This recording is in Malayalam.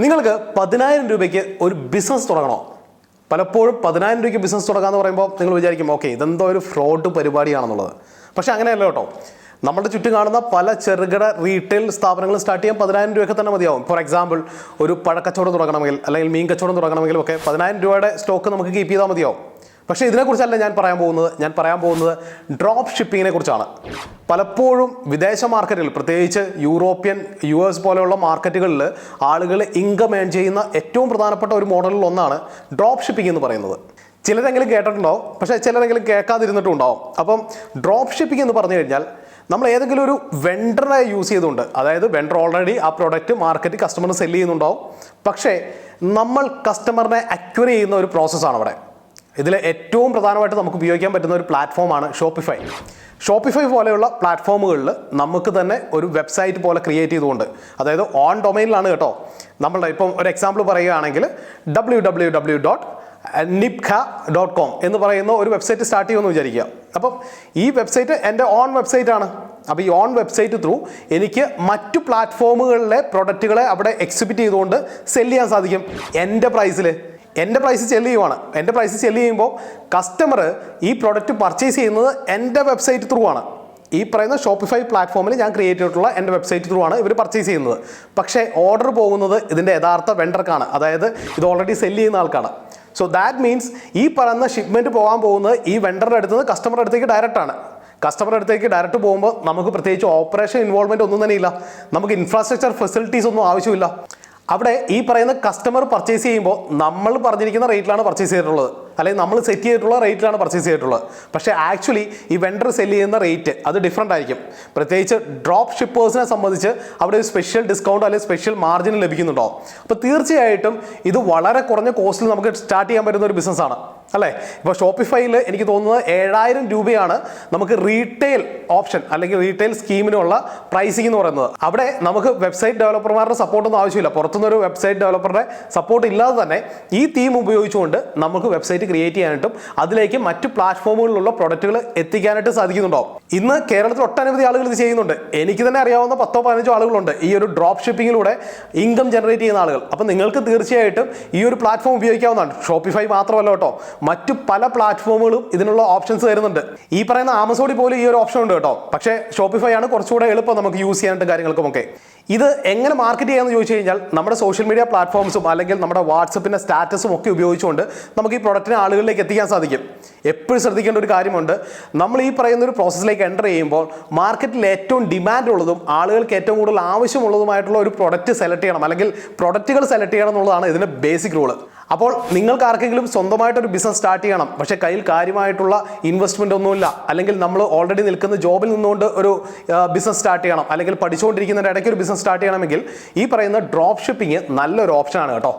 നിങ്ങൾക്ക് പതിനായിരം രൂപയ്ക്ക് ഒരു ബിസിനസ് തുടങ്ങണോ? പലപ്പോഴും പതിനായിരം രൂപയ്ക്ക് ബിസിനസ് തുടങ്ങാന്ന് പറയുമ്പോൾ നിങ്ങൾ വിചാരിക്കും ഓക്കെ ഇതെന്തോ ഒരു ഫ്രോഡ് പരിപാടിയാണെന്നുള്ളത്. പക്ഷേ അങ്ങനെയല്ല കേട്ടോ. നമ്മുടെ ചുറ്റും കാണുന്ന പല ചെറുകിട റീറ്റെയിൽ സ്ഥാപനങ്ങൾ സ്റ്റാർട്ട് ചെയ്യാൻ പതിനായിരം രൂപയൊക്കെ തന്നെ മതിയാവും. ഫോർ എക്സാമ്പിൾ ഒരു പഴക്കച്ചവടം തുടങ്ങണമെങ്കിൽ അല്ലെങ്കിൽ മീൻ കച്ചവടം തുടങ്ങണമെങ്കിലും ഒക്കെ പതിനായിരം രൂപയുടെ സ്റ്റോക്ക് നമുക്ക് കീപ്പ് ചെയ്താൽ മതിയാവും. പക്ഷേ ഇതിനെക്കുറിച്ചല്ല ഞാൻ പറയാൻ പോകുന്നത്. ഞാൻ പറയാൻ പോകുന്നത് ഡ്രോപ്പ് ഷിപ്പിങ്ങിനെ കുറിച്ചാണ്. പലപ്പോഴും വിദേശ മാർക്കറ്റുകൾ പ്രത്യേകിച്ച് യൂറോപ്യൻ യു എസ് പോലെയുള്ള മാർക്കറ്റുകളിൽ ആളുകൾ ഇൻകം ഏൺ ചെയ്യുന്ന ഏറ്റവും പ്രധാനപ്പെട്ട ഒരു മോഡലിൽ ഒന്നാണ് ഡ്രോപ്പ് ഷിപ്പിംഗ് എന്ന് പറയുന്നത്. ചിലരെങ്കിലും കേട്ടിട്ടുണ്ടാവും. പക്ഷേ ചിലരെങ്കിലും കേൾക്കാതിരുന്നിട്ടും ഉണ്ടാവും. അപ്പം ഡ്രോപ്പ് ഷിപ്പിംഗ് എന്ന് പറഞ്ഞു കഴിഞ്ഞാൽ നമ്മൾ ഏതെങ്കിലും ഒരു വെണ്ടറെ യൂസ് ചെയ്തുകൊണ്ട് അതായത് വെണ്ടർ ഓൾറെഡി ആ പ്രോഡക്റ്റ് മാർക്കറ്റ് കസ്റ്റമറിന് സെല്ല് ചെയ്യുന്നുണ്ടാവും. പക്ഷേ നമ്മൾ കസ്റ്റമറിനെ അക്വയർ ചെയ്യുന്ന ഒരു പ്രോസസ്സാണ് അവിടെ. ഇതിൽ ഏറ്റവും പ്രധാനമായിട്ട് നമുക്ക് ഉപയോഗിക്കാൻ പറ്റുന്ന ഒരു പ്ലാറ്റ്ഫോമാണ് ഷോപ്പിഫൈ ഷോപ്പിഫൈ പോലെയുള്ള പ്ലാറ്റ്ഫോമുകളിൽ നമുക്ക് തന്നെ ഒരു വെബ്സൈറ്റ് പോലെ ക്രിയേറ്റ് ചെയ്തുകൊണ്ട് അതായത് ഓൺ ഡൊമൈനിലാണ് കേട്ടോ. നമ്മളുടെ ഇപ്പം ഒരു എക്സാമ്പിൾ പറയുകയാണെങ്കിൽ ഡബ്ല്യൂ ഡബ്ല്യൂ ഡബ്ല്യൂ ഡോട്ട് നിപ്ഖ ഡോട്ട് കോം എന്ന് പറയുന്ന ഒരു വെബ്സൈറ്റ് സ്റ്റാർട്ട് ചെയ്യുമെന്ന് വിചാരിക്കുക. അപ്പം ഈ വെബ്സൈറ്റ് എന്റെ ഓൺ വെബ്സൈറ്റ് ആണ്. അപ്പോൾ ഈ ഓൺ വെബ്സൈറ്റ് ത്രൂ എനിക്ക് മറ്റു പ്ലാറ്റ്ഫോമുകളിലെ പ്രൊഡക്റ്റുകളെ അവിടെ എക്സിബിറ്റ് ചെയ്തുകൊണ്ട് സെൽ ചെയ്യാൻ സാധിക്കും. എന്റെ പ്രൈസിൽ എന്റെ പ്രൈസ് സെൽ ചെയ്യുവാണ്. എന്റെ പ്രൈസ് സെൽ ചെയ്യുമ്പോൾ കസ്റ്റമർ ഈ പ്രോഡക്റ്റ് പർച്ചേസ് ചെയ്യുന്നത് എന്റെ വെബ്സൈറ്റ് ത്രൂ ആണ്. ഈ പറയുന്ന ഷോപ്പിഫൈ പ്ലാറ്റ്ഫോമിൽ ഞാൻ ക്രിയേറ്റ് ചെയ്തിട്ടുള്ള എന്റെ വെബ്സൈറ്റ് ത്രൂ ആണ് ഇവർ പർച്ചേസ് ചെയ്യുന്നത്. പക്ഷേ ഓർഡർ പോകുന്നത് ഇതിന്റെ യഥാർത്ഥ വെണ്ടർക്കാണ് അതായത് ഇത് ഓൾറെഡി സെൽ ചെയ്യുന്ന ആൾക്കാണ്. സോ ദാറ്റ് മീൻസ് ഈ പറയുന്ന ഷിപ്മെന്റ് പോകാൻ പോകുന്നത് ഈ വെണ്ടറുടെ അടുത്ത് നിന്ന് കസ്റ്റമറുടെ അടുത്തേക്ക് ഡയറക്റ്റ് ആണ്. കസ്റ്റമറുടെ അടുത്തേക്ക് ഡയറക്റ്റ് പോകുമ്പോൾ നമുക്ക് പ്രത്യേകിച്ച് ഓപ്പറേഷൻ ഇൻവോൾവ്മെന്റ് ഒന്നും തന്നെ ഇല്ല. നമുക്ക് ഇൻഫ്രാസ്ട്രക്ചർ ഫെസിലിറ്റീസ് ഒന്നും ആവശ്യമില്ല. അവിടെ ഈ പറയുന്ന കസ്റ്റമർ പർച്ചേസ് ചെയ്യുമ്പോൾ നമ്മൾ പറഞ്ഞിരിക്കുന്ന റേറ്റിലാണ് പർച്ചേസ് ചെയ്തിട്ടുള്ളത്. അല്ലെങ്കിൽ നമ്മൾ സെറ്റ് ചെയ്തിട്ടുള്ള റേറ്റിലാണ് പർച്ചേസ് ചെയ്തിട്ടുള്ളത്. പക്ഷേ ആക്ച്വലി ഈ വെണ്ടർ സെൽ ചെയ്യുന്ന റേറ്റ് അത് ഡിഫറെന്റ് ആയിരിക്കും. പ്രത്യേകിച്ച് ഡ്രോപ്പ് ഷിപ്പേഴ്സിനെ സംബന്ധിച്ച് അവിടെ ഒരു സ്പെഷ്യൽ ഡിസ്കൗണ്ട് അല്ലെങ്കിൽ സ്പെഷ്യൽ മാർജിൻ ലഭിക്കുന്നുണ്ടോ? അപ്പോൾ തീർച്ചയായിട്ടും ഇത് വളരെ കുറഞ്ഞ കോസ്റ്റിൽ നമുക്ക് സ്റ്റാർട്ട് ചെയ്യാൻ പറ്റുന്ന ഒരു ബിസിനസ്സാണ് അല്ലേ? ഇപ്പോൾ ഷോപ്പിഫൈയിൽ എനിക്ക് തോന്നുന്നത് ഏഴായിരം രൂപയാണ് നമുക്ക് റീറ്റെയിൽ ഓപ്ഷൻ അല്ലെങ്കിൽ റീറ്റെയിൽ സ്കീമിനുള്ള പ്രൈസിംഗ് എന്ന് പറയുന്നത്. അവിടെ നമുക്ക് വെബ്സൈറ്റ് ഡെവലപ്പർമാരുടെ സപ്പോർട്ടൊന്നും ആവശ്യമില്ല. പുറത്തുനിന്ന് ഒരു വെബ്സൈറ്റ് ഡെവലപ്പറുടെ സപ്പോർട്ട് ഇല്ലാതെ തന്നെ ഈ തീം ഉപയോഗിച്ചുകൊണ്ട് നമുക്ക് വെബ്സൈറ്റ് ക്രിയേറ്റ് ചെയ്യാനായിട്ടും അതിലേക്ക് മറ്റു പ്ലാറ്റ്ഫോമുകളിലുള്ള പ്രൊഡക്റ്റുകൾ എത്തിക്കാനായിട്ട് സാധിക്കുന്നുണ്ടോ? ഇന്ന് കേരളത്തിൽ ഒട്ടനവധി ആളുകൾ ഇത് ചെയ്യുന്നുണ്ട്. എനിക്ക് തന്നെ അറിയാവുന്ന പത്തോ പതിനഞ്ചോ ആളുകളുണ്ട് ഈ ഒരു ഡ്രോപ്പ് ഷിപ്പിങ്ങിലൂടെ ഇൻകം ജനറേറ്റ് ചെയ്യുന്ന ആളുകൾ. അപ്പം നിങ്ങൾക്ക് തീർച്ചയായിട്ടും ഈ ഒരു പ്ലാറ്റ്ഫോം ഉപയോഗിക്കാവുന്നതാണ്. ഷോപ്പിഫൈ മാത്രമല്ല കേട്ടോ. മറ്റു പല പ്ലാറ്റ്ഫോമുകളും ഇതിനുള്ള ഓപ്ഷൻസ് തരുന്നുണ്ട്. ഈ പറയുന്ന ആമസോണിൽ പോലും ഈ ഒരു ഓപ്ഷൻ ഉണ്ട് കേട്ടോ. പക്ഷേ ഷോപ്പിഫൈ ആണ് കുറച്ചുകൂടെ എളുപ്പം നമുക്ക് യൂസ് ചെയ്യാനായിട്ടും കാര്യങ്ങൾക്കുമൊക്കെ. ഇത് എങ്ങനെ മാർക്കറ്റ് ചെയ്യാമെന്ന് ചോദിച്ചു കഴിഞ്ഞാൽ നമ്മുടെ സോഷ്യൽ മീഡിയ പ്ലാറ്റ്ഫോംസും അല്ലെങ്കിൽ നമ്മുടെ വാട്സപ്പിന്റെ സ്റ്റാറ്റസും ഒക്കെ ഉപയോഗിച്ചുകൊണ്ട് നമുക്ക് ഈ പ്രൊഡക്റ്റിനെ ആളുകളിലേക്ക് എത്തിക്കാൻ സാധിക്കും. എപ്പോഴും ശ്രദ്ധിക്കേണ്ട ഒരു കാര്യമുണ്ട്. നമ്മൾ ഈ പറയുന്ന ഒരു പ്രോസസ്സിലേക്ക് എന്റർ ചെയ്യുമ്പോൾ മാർക്കറ്റിൽ ഏറ്റവും ഡിമാൻഡ് ഉള്ളതും ആളുകൾക്ക് ഏറ്റവും കൂടുതൽ ആവശ്യമുള്ളതുമായിട്ടുള്ള ഒരു പ്രൊഡക്റ്റ് സെലക്ട് ചെയ്യണം അല്ലെങ്കിൽ പ്രൊഡക്റ്റുകൾ സെലക്ട് ചെയ്യണം എന്നുള്ളതാണ് ഇതിന്റെ ബേസിക് റൂൾ അപ്പോൾ നിങ്ങൾക്ക് ആർക്കെങ്കിലും സ്വന്തമായിട്ടൊരു ബിസിനസ് സ്റ്റാർട്ട് ചെയ്യണം. പക്ഷേ കയ്യിൽ കാര്യമായിട്ടുള്ള ഇൻവെസ്റ്റ്മെന്റ് ഒന്നുമില്ല. അല്ലെങ്കിൽ നമ്മൾ ഓൾറെഡി നിൽക്കുന്ന ജോബിൽ നിന്നുകൊണ്ട് ഒരു ബിസിനസ് സ്റ്റാർട്ട് ചെയ്യണം. അല്ലെങ്കിൽ പഠിച്ചുകൊണ്ടിരിക്കുന്നതിന്റെ ഇടയ്ക്ക് ഒരു ബിസിനസ് സ്റ്റാർട്ട് ചെയ്യണമെങ്കിൽ ഈ പറയുന്ന ഡ്രോപ്പ് ഷിപ്പിംഗ് നല്ലൊരു ഓപ്ഷനാണ് കേട്ടോ.